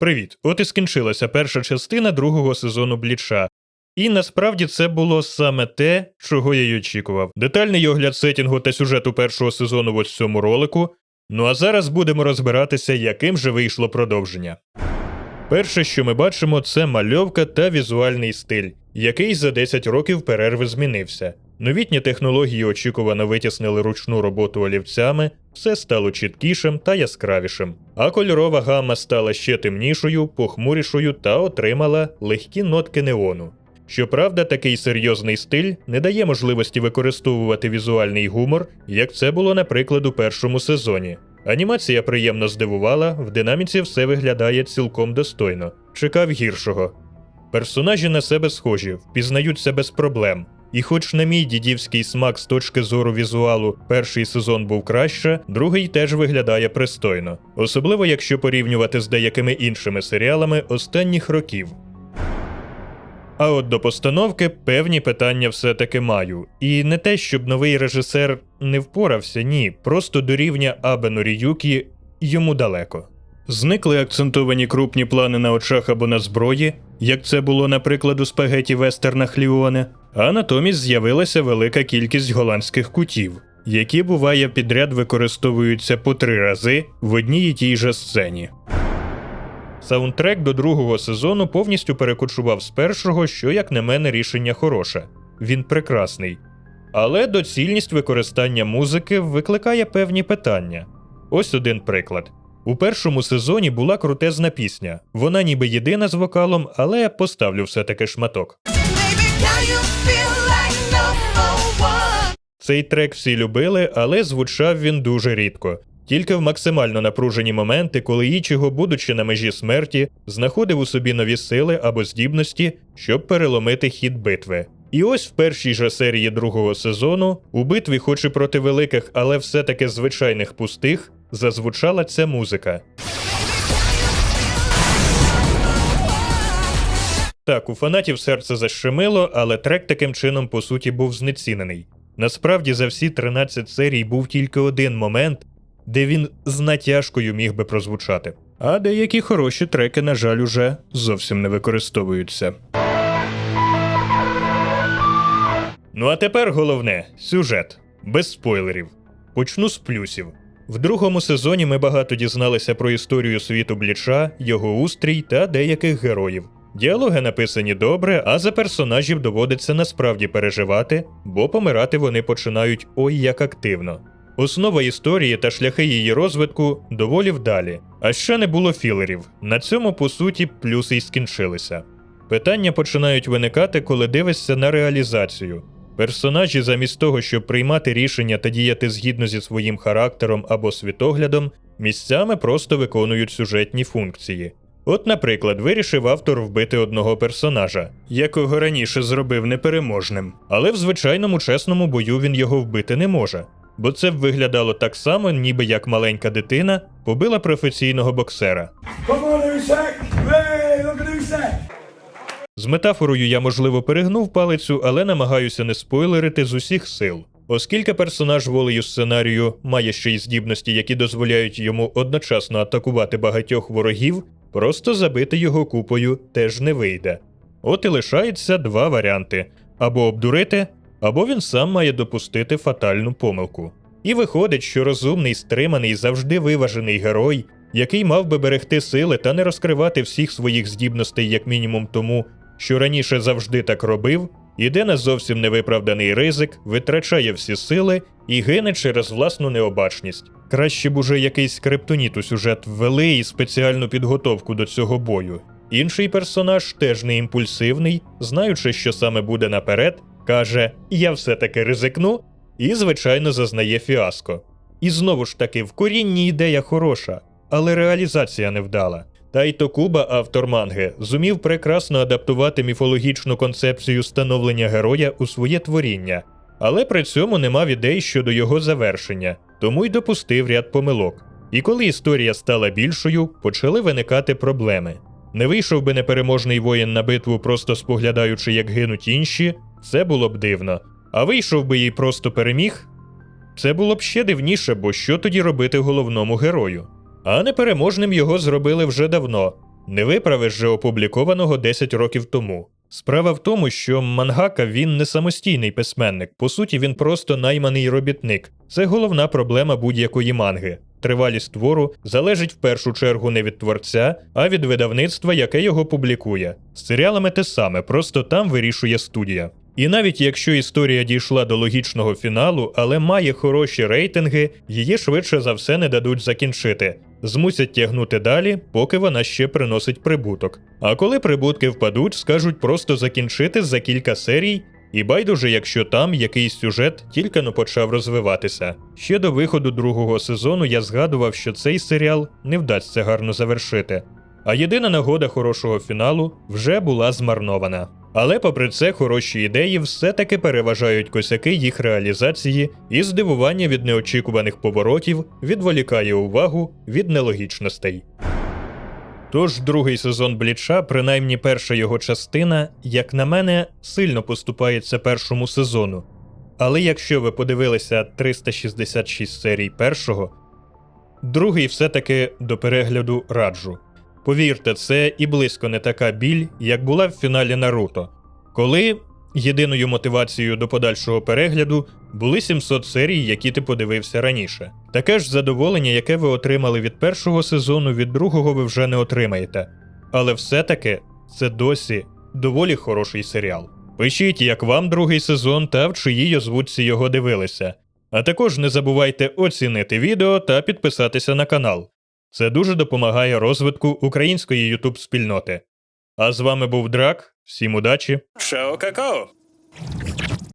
Привіт! От і скінчилася перша частина другого сезону Бліча. І насправді це було саме те, чого я й очікував. Детальний огляд сетінгу та сюжету першого сезону в ось цьому ролику. Ну а зараз будемо розбиратися, яким же вийшло продовження. Перше, що ми бачимо, це мальовка та візуальний стиль, який за 10 років перерви змінився. Новітні технології очікувано витіснили ручну роботу олівцями, все стало чіткішим та яскравішим, а кольорова гамма стала ще темнішою, похмурішою та отримала легкі нотки неону. Щоправда, такий серйозний стиль не дає можливості використовувати візуальний гумор, як це було, наприклад, у першому сезоні. Анімація приємно здивувала, в динаміці все виглядає цілком достойно. Чекав гіршого. Персонажі на себе схожі, впізнаються без проблем. І хоч на мій дідівський смак з точки зору візуалу перший сезон був краще, другий теж виглядає пристойно, особливо якщо порівнювати з деякими іншими серіалами останніх років. А от до постановки певні питання все-таки маю. І не те, щоб новий режисер не впорався, ні, просто до рівня Абе Норіюкі йому далеко. Зникли акцентовані крупні плани на очах або на зброї, як це було, наприклад, у спагеті вестернах Ліоне, а натомість з'явилася велика кількість голландських кутів, які буває підряд використовуються по три рази в одній і тій же сцені. Саундтрек до другого сезону повністю перекочував з першого, що, як на мене, рішення хороше. Він прекрасний. Але доцільність використання музики викликає певні питання. Ось один приклад. У першому сезоні була крутезна пісня. Вона ніби єдина з вокалом, але я поставлю все-таки шматок. Цей трек всі любили, але звучав він дуже рідко. Тільки в максимально напружені моменти, коли Ічіго, будучи на межі смерті, знаходив у собі нові сили або здібності, щоб переломити хід битви. І ось в першій же серії другого сезону, у битві, хоч і проти великих, але все-таки звичайних пустих, зазвучала ця музика. Так, у фанатів серце защемило, але трек таким чином по суті був знецінений. Насправді за всі 13 серій був тільки один момент, де він з натяжкою міг би прозвучати. А деякі хороші треки, на жаль, уже зовсім не використовуються. Ну а тепер головне сюжет, без спойлерів. Почну з плюсів. В другому сезоні ми багато дізналися про історію світу Бліча, його устрій та деяких героїв. Діалоги написані добре, а за персонажів доводиться насправді переживати, бо помирати вони починають ой як активно. Основа історії та шляхи її розвитку доволі вдалі, а ще не було філерів. На цьому, по суті, плюси й скінчилися. Питання починають виникати, коли дивишся на реалізацію. Персонажі, замість того, щоб приймати рішення та діяти згідно зі своїм характером або світоглядом, місцями просто виконують сюжетні функції. От, наприклад, вирішив автор вбити одного персонажа, якого раніше зробив непереможним, але в звичайному чесному бою він його вбити не може. Бо це б виглядало так само, ніби як маленька дитина побила професійного боксера. Come on, З метафорою я, можливо, перегнув палицю, але намагаюся не спойлерити з усіх сил. Оскільки персонаж волею сценарію має ще й здібності, які дозволяють йому одночасно атакувати багатьох ворогів, просто забити його купою теж не вийде. От і лишається два варіанти: або обдурити, або він сам має допустити фатальну помилку. І виходить, що розумний, стриманий, завжди виважений герой, який мав би берегти сили та не розкривати всіх своїх здібностей, як мінімум тому, що раніше завжди так робив, іде на зовсім невиправданий ризик, витрачає всі сили і гине через власну необачність. Краще б уже якийсь криптоніт у сюжет ввели і спеціальну підготовку до цього бою. Інший персонаж, теж не імпульсивний, знаючи, що саме буде наперед, каже: Я все-таки ризикну, і, звичайно, зазнає фіаско. І знову ж таки, в корінні ідея хороша, але реалізація невдала. Тайто Куба, автор манги, зумів прекрасно адаптувати міфологічну концепцію становлення героя у своє творіння, але при цьому не мав ідей щодо його завершення, тому й допустив ряд помилок. І коли історія стала більшою, почали виникати проблеми. Не вийшов би непереможний воїн на битву, просто споглядаючи, як гинуть інші, це було б дивно. А вийшов би їй просто переміг, це було б ще дивніше, бо що тоді робити головному герою? А непереможним його зробили вже давно. Не виправиш же опублікованого 10 років тому. Справа в тому, що мангака він не самостійний письменник, по суті, він просто найманий робітник. Це головна проблема будь-якої манги. Тривалість твору залежить в першу чергу не від творця, а від видавництва, яке його публікує. З серіалами те саме, просто там вирішує студія. І навіть якщо історія дійшла до логічного фіналу, але має хороші рейтинги, її швидше за все не дадуть закінчити. Змусять тягнути далі, поки вона ще приносить прибуток. А коли прибутки впадуть, скажуть просто закінчити за кілька серій. І байдуже, якщо там якийсь сюжет тільки но почав розвиватися. Ще до виходу другого сезону я згадував, що цей серіал не вдасться гарно завершити. А єдина нагода хорошого фіналу вже була змарнована. Але попри це, хороші ідеї все-таки переважають косяки їх реалізації, і здивування від неочікуваних поворотів відволікає увагу від нелогічностей. Тож другий сезон Бліча, принаймні перша його частина, як на мене, сильно поступається першому сезону. Але якщо ви подивилися 366 серій першого, другий все-таки до перегляду раджу. Повірте, це і близько не така біль, як була в фіналі Наруто, коли єдиною мотивацією до подальшого перегляду були 700 серій, які ти подивився раніше. Таке ж задоволення, яке ви отримали від першого сезону, від другого ви вже не отримаєте. Але все-таки це досі доволі хороший серіал. Пишіть, як вам другий сезон та в чиїй озвучці його дивилися. А також не забувайте оцінити відео та підписатися на канал. Це дуже допомагає розвитку української YouTube спільноти. А з вами був Драк. Всім удачі! Шао какао!